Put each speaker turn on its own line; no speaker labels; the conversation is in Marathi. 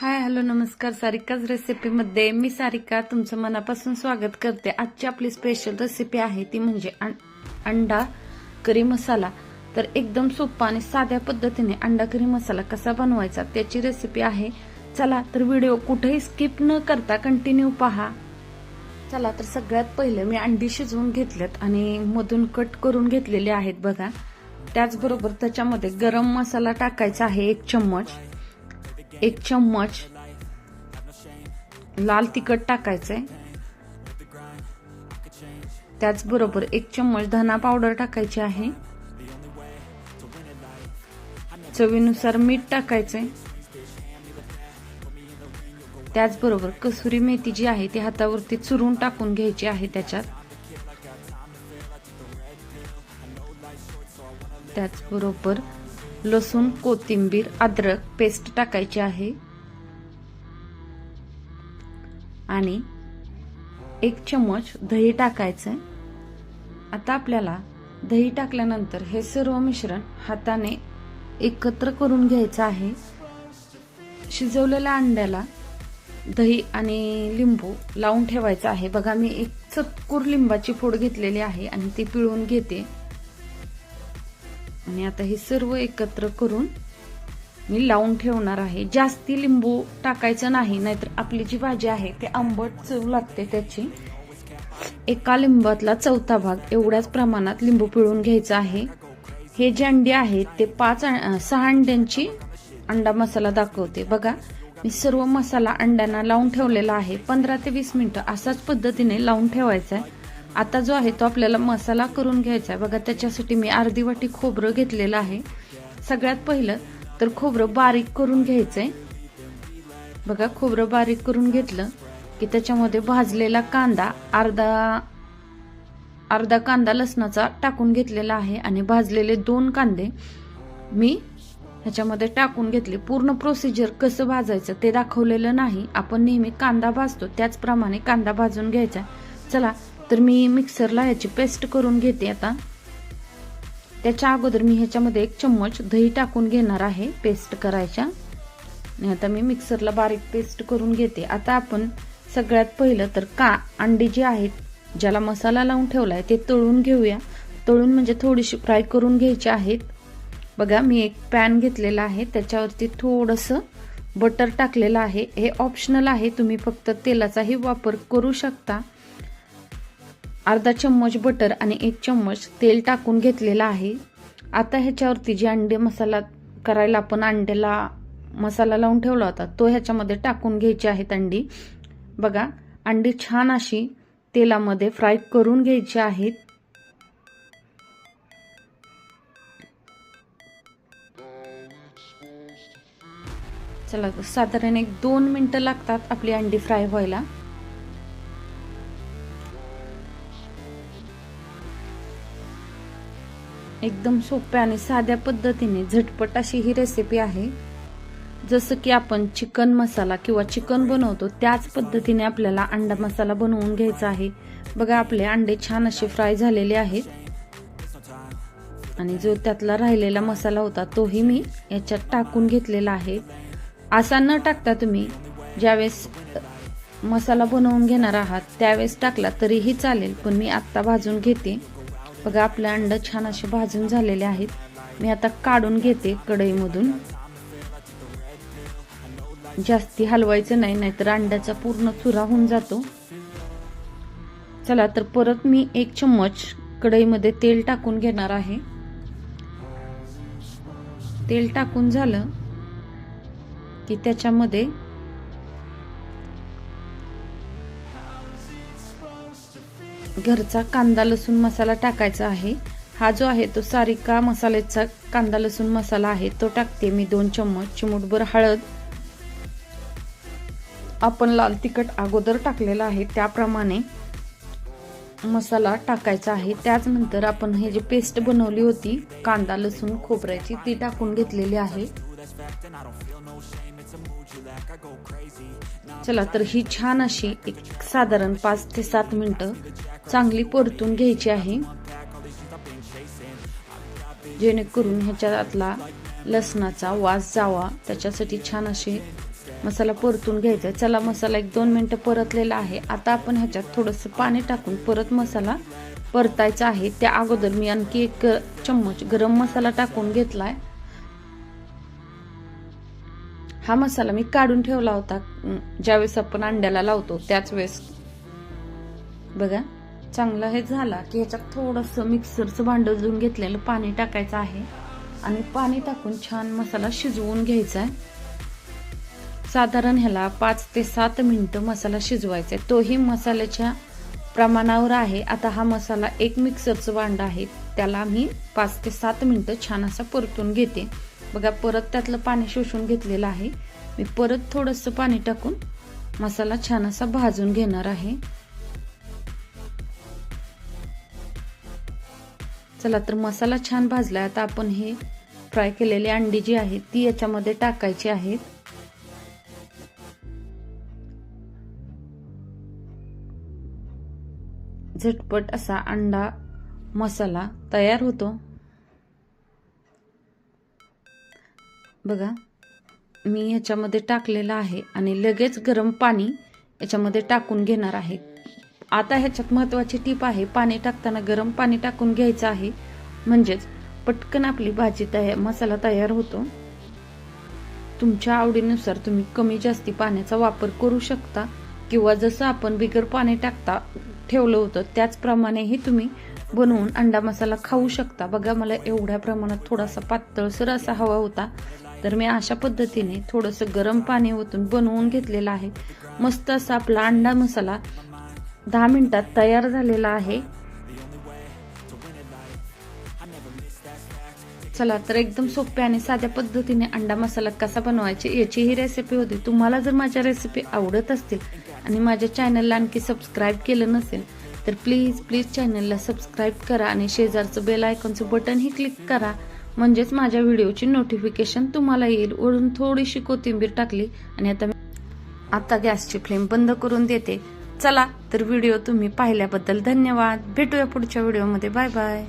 हाय हॅलो नमस्कार. सारिकाच रेसिपीमध्ये मी सारिका तुमचं मनापासून स्वागत करते. आजची आपली स्पेशल रेसिपी आहे ती म्हणजे अंडा करी मसाला. तर एकदम सोपा आणि साध्या पद्धतीने अंडा करी मसाला कसा बनवायचा त्याची रेसिपी आहे. चला तर व्हिडिओ कुठेही स्किप न करता कंटिन्यू पहा. चला तर सगळ्यात पहिले मी अंडी शिजवून घेतल्यात आणि मधून कट करून घेतलेले आहेत बघा. त्याचबरोबर त्याच्यामध्ये गरम मसाला टाकायचा आहे एक चम्मच. एक चम्मच लाल तिखट टाकायचंय. त्याचबरोबर एक चम्मच धना पावडर टाकायची आहे. चवीनुसार मीठ टाकायचंय. त्याचबरोबर कसुरी मेथी जी आहे ती हातावरती चुरून टाकून घ्यायची आहे त्याच्यात. त्याचबरोबर लसूण कोथिंबीर अद्रक पेस्ट टाकायची आहे. आणि एक चम्मच दही टाकायचं आहे आता आपल्याला दही टाकल्यानंतर हे सर्व मिश्रण हाताने एकत्र करून घ्यायचं आहे. शिजवलेल्या अंड्याला दही आणि लिंबू लावून ठेवायचं आहे. बघा मी एक चतकूर लिंबाची फोड घेतलेली आहे आणि ती पिळून घेते. आणि आता हे सर्व एकत्र करून मी लावून ठेवणार आहे. जास्ती लिंबू टाकायचं नाही नाहीतर आपली जी भाजी आहे ते आंबट चव लागते त्याची. एका लिंबातला चौथा भाग एवढ्याच प्रमाणात लिंबू पिळून घ्यायचा आहे. हे जे अंडी आहेत ते पाच सहा अंड्यांची अंडा मसाला दाखवते. बघा मी सर्व मसाला अंड्यांना लावून ठेवलेला आहे. पंधरा ते वीस मिनिटं असाच पद्धतीने लावून ठेवायचा आहे आता जो आहे तो आपल्याला मसाला करून घ्यायचा आहे. बघा त्याच्यासाठी मी अर्धी वाटी खोबरं घेतलेलं आहे. सगळ्यात पहिलं तर खोबरं बारीक करून घ्यायचं आहे बघा खोबरं बारीक करून घेतलं की त्याच्यामध्ये भाजलेला कांदा अर्धा अर्धा कांदा लसणाचा टाकून घेतलेला आहे आणि भाजलेले दोन कांदे मी ह्याच्यामध्ये टाकून घेतले. पूर्ण प्रोसिजर कसं भाजायचं ते दाखवलेलं नाही. आपण नेहमी कांदा भाजतो त्याचप्रमाणे कांदा भाजून घ्यायचा चला तर मी मिक्सरला ह्याची पेस्ट करून घेते आता. त्याच्या अगोदर मी ह्याच्यामध्ये एक चम्मच दही टाकून घेणार आहे पेस्ट करायच्या. आणि आता मी मिक्सरला बारीक पेस्ट करून घेते. आता आपण सगळ्यात पहिलं तर का अंडी जी आहेत ज्याला मसाला लावून ठेवला आहे ते तळून घेऊया. तळून म्हणजे थोडीशी फ्राय करून घ्यायची आहेत. बघा मी एक पॅन घेतलेला आहे. त्याच्यावरती थोडंसं बटर टाकलेलं आहे. हे ऑप्शनल आहे. तुम्ही फक्त तेलाचाही वापर करू शकता. अर्धा चम्मच बटर आणि एक चम्मच तेल टाकून घेतलेलं आहे. आता ह्याच्यावरती जे अंडे मसाला करायला आपण अंड्याला मसाला लावून ठेवला होता तो ह्याच्यामध्ये टाकून घ्यायची आहेत अंडी. बघा अंडी छान अशी तेलामध्ये फ्राय करून घ्यायची आहेत. चला साधारण एक दोन मिनटं लागतात आपली अंडी फ्राय व्हायला. एकदम सोप्या आणि साध्या पद्धतीने झटपट अशी ही रेसिपी आहे. जसं की आपण चिकन मसाला किंवा चिकन बनवतो त्याच पद्धतीने आपल्याला अंडा मसाला बनवून घ्यायचा आहे. बघा आपले अंडे छान असे फ्राय झालेले आहेत. आणि जो त्यातला राहिलेला मसाला होता तोही मी याच्यात टाकून घेतलेला आहे. असा न टाकता तुम्ही ज्यावेळेस मसाला बनवून घेणार आहात त्यावेळेस टाकला तरीही चालेल पण मी आत्ता भाजून घेते. बघा आपले अंडं छान असे भाजून झालेले आहेत. मी आता काढून घेते कढईमधून. जास्ती हलवायचं नाही नाहीतर अंड्याचा पूर्ण चुरा होऊन जातो. चला तर परत मी एक चम्मच कढईमध्ये तेल टाकून घेणार आहे. तेल टाकून झालं की त्याच्यामध्ये घरचा कांदा लसूण मसाला टाकायचा आहे. हा जो आहे तो सारिका मसाल्याचा कांदा लसूण मसाला आहे. तो टाकते मी दोन चम्मच चिमूटभर हळद. आपण लाल तिखट अगोदर टाकलेला आहे. त्याप्रमाणे मसाला टाकायचा आहे. त्याचनंतर आपण हे जी पेस्ट बनवली होती कांदा लसूण खोबऱ्याची ती टाकून घेतलेली आहे. चला तर ही छान अशी एक साधारण पाच ते सात मिनिटं चांगली परतून घ्यायची आहे. जेणेकरून ह्याच्यातला लसणाचा वास जावा. त्याच्यासाठी छान असे मसाला परतून घ्यायचा आहे. चला मसाला एक दोन मिनटं परतलेला आहे. आता आपण ह्याच्यात थोडंसं पाणी टाकून परत मसाला परतायचा आहे. त्या अगोदर मी आणखी एक चम्मच गरम मसाला टाकून घेतलाय. हा मसाला मी काढून ठेवला होता. ज्यावेळेस आपण अंड्याला लावतो त्याच वेळेस बघा चांगला हे झाला की ह्याच्यात थोडंसं मिक्सरचं भांडं धुवून घेतलेलं पाणी टाकायचं आहे. आणि पाणी टाकून छान मसाला शिजवून घ्यायचा आहे. साधारण ह्याला पाच ते सात मिनिटं मसाला शिजवायचा आहे. तोही मसाल्याच्या प्रमाणावर आहे. आता हा मसाला एक मिक्सरचं भांडं आहे. त्याला मी पाच ते सात मिनिटं छान असा परतून घेते. बघा परत त्यातलं पाणी शोषून घेतलेलं आहे. मी परत थोडंसं पाणी टाकून मसाला छान असा भाजून घेणार आहे. चला तर मसाला छान भाजला आता आपण हे फ्राय केलेली अंडी जी आहे ती याच्यामध्ये टाकायची आहेत. झटपट असा अंडा मसाला तयार होतो. बघा मी ह्याच्यामध्ये टाकलेलं आहे आणि लगेच गरम पाणी याच्यामध्ये टाकून घेणार आहे. आता ह्याच्यात महत्वाची टीप आहे पाणी टाकताना गरम पाणी टाकून घ्यायचं आहे. म्हणजेच पटकन आपली भाजी तयार मसाला तयार होतो. तुमच्या आवडीनुसार तुम्ही कमी जास्ती पाण्याचा वापर करू शकता किंवा जसं आपण बिगर पाणी टाकता ठेवलं होतं त्याचप्रमाणेही तुम्ही बनवून अंडा मसाला खाऊ शकता. बघा मला एवढ्या प्रमाणात थोडासा पातळसर असा हवा होता. तर मी अशा पद्धतीने थोडंसं गरम पाणी ओतून बनवून घेतलेलं आहे. मस्त असा आपला अंडा मसाला दहा मिनिटात तयार झालेला आहे. चला तर एकदम सोप्या आणि साध्या पद्धतीने अंडा मसाला कसा बनवायचे याची ही रेसिपी होती. तुम्हाला जर माझ्या रेसिपी आवडत असतील आणि माझ्या चॅनलला आणखी सबस्क्राईब केलं नसेल तर प्लीज प्लीज चॅनलला सबस्क्राईब करा आणि शेजारचं बेल आयकॉनचं बटनही क्लिक करा. म्हणजेच माझ्या व्हिडिओची नोटिफिकेशन तुम्हाला येईल. वरून थोडीशी कोथिंबीर टाकली आणि आता आता गॅसची फ्लेम बंद करून देते. चला तर व्हिडिओ तुम्ही पाहिल्याबद्दल धन्यवाद. भेटूया पुढच्या व्हिडिओमध्ये. Bye bye.